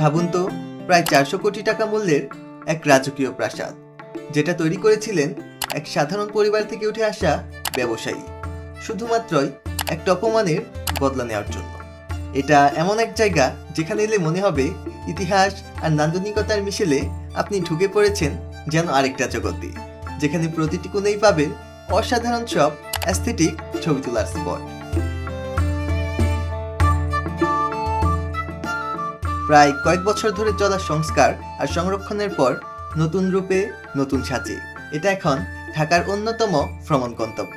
ভাবুন তো, প্রায় চারশো কোটি টাকা মূল্যের এক রাজকীয় প্রাসাদ, যেটা তৈরি করেছিলেন এক সাধারণ পরিবার থেকে উঠে আসা ব্যবসায়ী। শুধুমাত্রই একটা অপমানের বদলা নেওয়ার জন্য। এটা এমন এক জায়গা যেখানে এলে মনে হবে ইতিহাস আর নান্দনিকতার মিশেলে আপনি ঢুকে পড়েছেন যেন আরেকটা জগতে, যেখানে প্রতিটি কোণেই পাবেন অসাধারণ সব অ্যাস্থেটিক ছবি তোলার স্পট প্রায় কয়েক বছর ধরে চলা সংস্কার আর সংরক্ষণের পর নতুন রূপে নতুন সাজে এটা এখন ঢাকার অন্যতম ভ্রমণ গন্তব্য।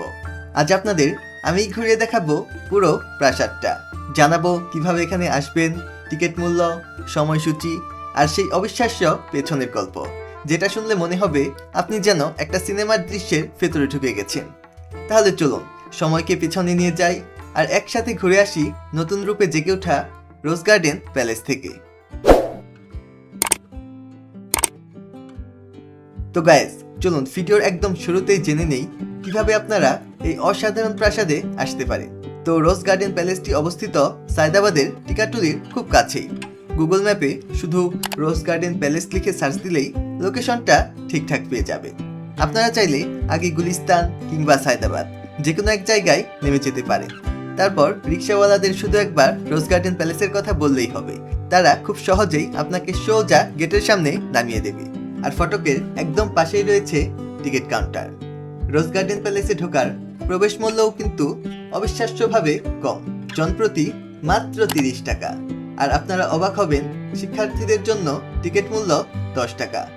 আজ আপনাদের আমি ঘুরিয়ে দেখাবো পুরো প্রাসাদটা। জানাব কীভাবে এখানে আসবেন, টিকিট মূল্য, সময়সূচি আর সেই অবিশ্বাস্য পেছনের গল্প। যেটা শুনলে মনে হবে আপনি যেন একটা সিনেমার দৃশ্যের ভেতরে ঢুকে গেছেন। তাহলে চলুন, সময়কে পিছনে নিয়ে যাই আর একসাথে ঘুরে আসি নতুন রূপে জেগে ওঠা রোজ গার্ডেন প্যালেস থেকে। তো গাইজ চলুন ভিডিওর একদম শুরুতেই জেনে নেই কীভাবে আপনারা এই অসাধারণ প্রাসাদে আসতে পারেন। তো রোজ গার্ডেন প্যালেসটি অবস্থিত সায়দাবাদের টিকাটুলির খুব কাছেই। গুগল ম্যাপে শুধু রোজ গার্ডেন প্যালেস লিখে সার্চ দিলেই লোকেশনটা ঠিকঠাক পেয়ে যাবে আপনারা চাইলে আগে গুলিস্তান কিংবা সায়দাবাদ যে কোনো এক জায়গায় নেমে যেতে পারেন। তারপর রিক্সাওয়ালাদের শুধু একবার রোজ গার্ডেন প্যালেসের কথা বললেই হবে। তারা খুব সহজেই আপনাকে সোজা গেটের সামনে নামিয়ে দেবে। আর ফটকের একদম পাশেই রয়েছে টিকিট কাউন্টার। রোজ গার্ডেন প্যালেসে ঢোকার প্রবেশ মূল্যও কিন্তু অবিশ্বাস্যভাবে কম, জনপ্রতি মাত্র তিরিশ টাকা। আর আপনারা অবাক হবেন, শিক্ষার্থীদের জন্য টিকিট মূল্য দশ টাকা।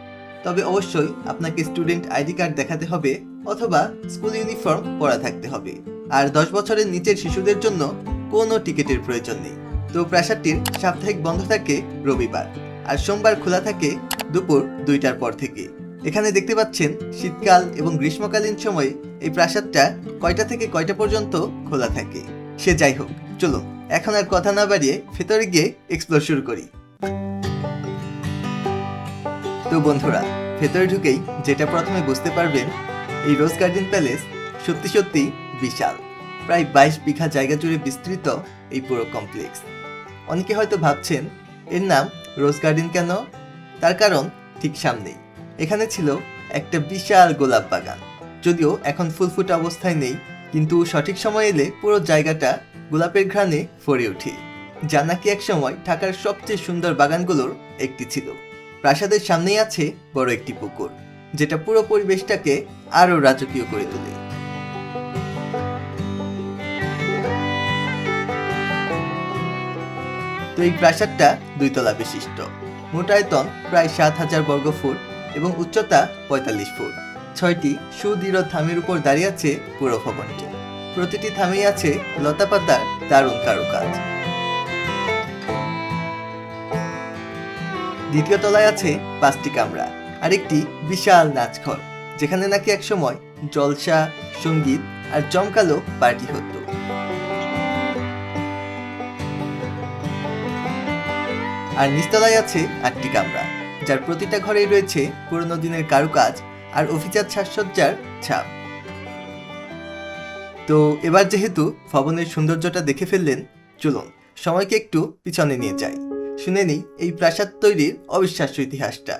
তবে অবশ্যই আপনাকে স্টুডেন্ট আইডি কার্ড দেখাতে হবে অথবা স্কুল ইউনিফর্ম পরা থাকতে হবে। আর দশ বছরের নিচের শিশুদের জন্য কোনো টিকিটের প্রয়োজন নেই। তো প্রাসাদটির সাপ্তাহিক বন্ধ থাকে রবিবার আর সোমবার খোলা থাকে দুপুর দুইটার পর থেকে। এখানে দেখতে পাচ্ছেন শীতকাল এবং গ্রীষ্মকালীন সময়ে এই প্রাসাদটা কয়টা থেকে কয়টা পর্যন্ত খোলা থাকে। সে যাই হোক চলো এখন আর কথা না বাড়িয়ে ভেতরে গিয়ে এক্সপ্লোর শুরু করি। তো বন্ধুরা, ভেতরে ঢুকেই যেটা প্রথমে বুঝতে পারবেন, এই রোজ গার্ডেন প্যালেস সত্যি সত্যি বিশাল। প্রায় বাইশ বিঘা জায়গা জুড়ে বিস্তৃত এই পুরো কমপ্লেক্স অনেকে হয়তো ভাবছেন, এর নাম রোজ গার্ডেন কেন? তার কারণ ঠিক সামনেই। এখানে ছিল একটা বিশাল গোলাপ বাগান। যদিও এখন ফুল ফুটে অবস্থায় নেই, কিন্তু সঠিক সময় এলে পুরো জায়গাটা গোলাপের ঘ্রাণে ভরে ওঠে। যা নাকি একসময় ঢাকার সবচেয়ে সুন্দর বাগানগুলোর একটি ছিল। প্রাসাদের সামনেই আছে বড় একটি পুকুর, যেটা পুরো পরিবেশটাকে আরও রাজকীয় করে তোলে। তো এই প্রাসাদটা দুইতলা বিশিষ্ট। মোট আয়তন প্রায় সাত হাজার বর্গ ফুট এবং উচ্চতা পঁয়তাল্লিশ ফুট। ছয়টি সুদৃঢ় থামের উপর দাঁড়িয়ে আছে পুরো ভবনটি। প্রতিটি থামেই আছে লতাপাতার দারুণ কারুকাজ। দ্বিতীয় তলায় আছে পাঁচটি কামরা আর একটি বিশাল নাচঘর, যেখানে নাকি একসময় জলসা, সংগীত আর জমকালো পার্টি হতো। আর নিচতলায় আছে আটটি কামরা, যার প্রতিটা ঘরেই রয়েছে পুরনো দিনের কারুকাজ আর অভিজাত সাজসজ্জার ছাপ। তো এবার যেহেতু ভবনের সৌন্দর্যটা দেখে ফেললেন, চলুন সময়কে একটু পিছনে নিয়ে যাই। শুনে নিই এই প্রাসাদ তৈরির অবিশ্বাস্য ইতিহাসটা।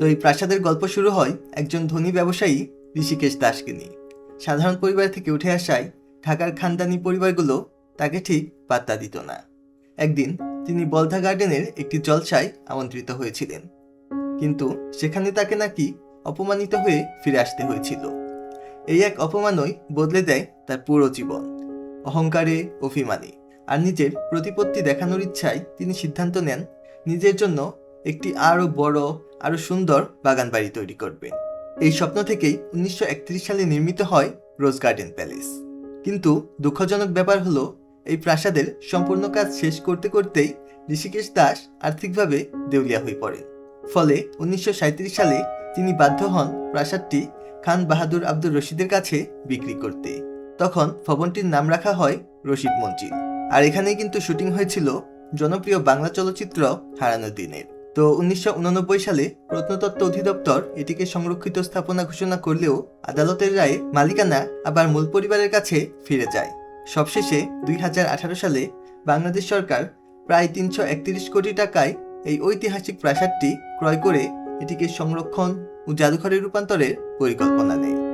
তো এই প্রাসাদের গল্প শুরু হয় একজন ধনী ব্যবসায়ী ঋষিকেশ দাসকে নিয়ে। সাধারণ পরিবার থেকে উঠে আসায় ঢাকার খানদানি পরিবারগুলো তাকে ঠিক পাত্তা দিত না। একদিন তিনি বলধা গার্ডেনের একটি জলসায় আমন্ত্রিত হয়েছিলেন। কিন্তু সেখানে তাকে নাকি অপমানিত হয়ে ফিরে আসতে হয়েছিল। এই এক অপমানই বদলে দেয় তার পুরো জীবন। অহংকারে অভিমানে। আর নিজের প্রতিপত্তি দেখানোর ইচ্ছায় তিনি সিদ্ধান্ত নেন নিজের জন্য একটি আরও বড়, আরও সুন্দর বাগান বাড়ি তৈরি করবেন। এই স্বপ্ন থেকেই উনিশশো একত্রিশ সালে নির্মিত হয় রোজ গার্ডেন প্যালেস। কিন্তু দুঃখজনক ব্যাপার হলো, এই প্রাসাদের সম্পূর্ণ কাজ শেষ করতে করতেই ঋষিকেশ দাস আর্থিকভাবে দেউলিয়া হয়ে পড়েন। ফলে উনিশশো সাঁইত্রিশ সালে তিনি বাধ্য হন প্রাসাদটি খান বাহাদুর আব্দুর রশিদের কাছে বিক্রি করতে। তখন ভবনটির নাম রাখা হয় রশিদ মঞ্জিল। আর এখানেই কিন্তু শুটিং হয়েছিল জনপ্রিয় বাংলা চলচ্চিত্র হারানোর দিনের। তো উনিশশো সালে প্রত্নতত্ত্ব অধিদপ্তর এটিকে সংরক্ষিত স্থাপনা ঘোষণা করলেও আদালতের রায়ে মালিকানা আবার মূল পরিবারের কাছে ফিরে যায়। সবশেষে দুই হাজার আঠারো সালে বাংলাদেশ সরকার প্রায় তিনশো একত্রিশ কোটি টাকায় এই ঐতিহাসিক প্রাসাদটি ক্রয় করে এটিকে সংরক্ষণ ও জাদুঘরে রূপান্তরের পরিকল্পনা নেয়।